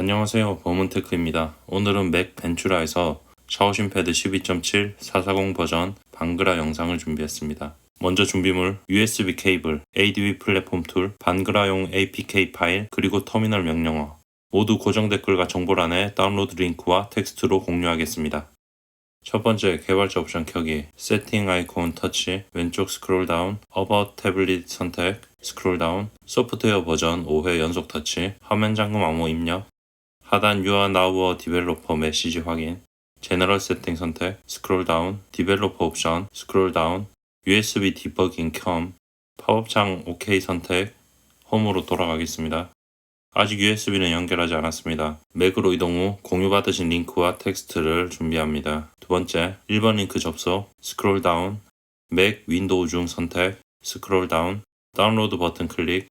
안녕하세요. 범은테크입니다. 오늘은 맥 벤츄라에서 샤오신 패드 12.7 440 버전 방그라 영상을 준비했습니다. 먼저 준비물 USB 케이블, ADB 플랫폼 툴, 반그라용 APK 파일, 그리고 터미널 명령어 모두 고정 댓글과 정보란에 다운로드 링크와 텍스트로 공유하겠습니다. 첫 번째 개발자 옵션 켜기 세팅 아이콘 터치 왼쪽 스크롤 다운 About 태블릿 선택 스크롤 다운 소프트웨어 버전 5회 연속 터치 화면 잠금 암호 입력 하단 now a developer 메시지 확인 제너럴 세팅 선택 스크롤 다운 디벨로퍼 옵션 스크롤 다운 USB 디버깅 켬 팝업창 OK 선택 홈으로 돌아가겠습니다. 아직 USB는 연결하지 않았습니다. 맥으로 이동 후 공유받으신 링크와 텍스트를 준비합니다. 두 번째, 1번 링크 접속, 스크롤 다운, 맥 윈도우 중 선택, 스크롤 다운, 다운로드 버튼 클릭,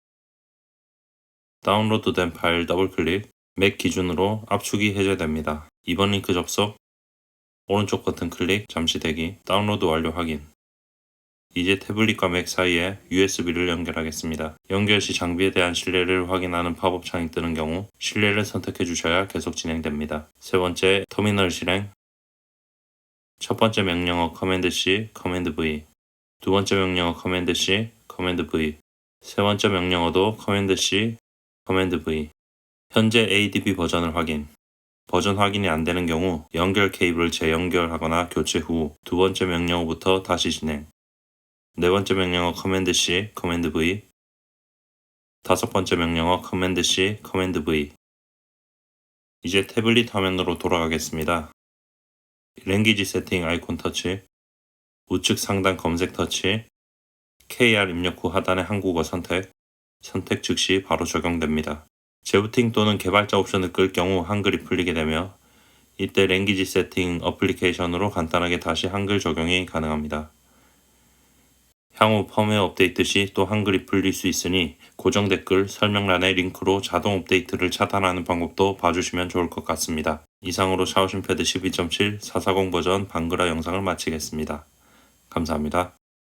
다운로드 된 파일 더블 클릭, 맥 기준으로 압축이 해제됩니다. 2번 링크 접속, 오른쪽 버튼 클릭, 잠시 대기, 다운로드 완료 확인. 이제 태블릿과 맥 사이에 USB를 연결하겠습니다. 연결 시 장비에 대한 신뢰를 확인하는 팝업 창이 뜨는 경우 신뢰를 선택해 주셔야 계속 진행됩니다. 세 번째, 터미널 실행. 첫 번째 명령어 커맨드 C, 커맨드 V. 두 번째 명령어 커맨드 C, 커맨드 V. 세 번째 명령어도 커맨드 C, 커맨드 V. 현재 ADB 버전을 확인. 버전 확인이 안 되는 경우 연결 케이블을 재연결하거나 교체 후 두 번째 명령어부터 다시 진행. 네 번째 명령어 커맨드 C, 커맨드 V. 다섯 번째 명령어 커맨드 C, 커맨드 V. 이제 태블릿 화면으로 돌아가겠습니다. 랭귀지 세팅 아이콘 터치, 우측 상단 검색 터치, KR 입력 후 하단의 한국어 선택, 선택 즉시 바로 적용됩니다. 재부팅 또는 개발자 옵션을 끌 경우 한글이 풀리게 되며 이때 랭귀지 세팅 어플리케이션으로 간단하게 다시 한글 적용이 가능합니다. 향후 펌웨어 업데이트 시 또 한글이 풀릴 수 있으니 고정 댓글 설명란의 링크로 자동 업데이트를 차단하는 방법도 봐주시면 좋을 것 같습니다. 이상으로 샤오신 패드 12.7 440 버전 방그라 영상을 마치겠습니다. 감사합니다.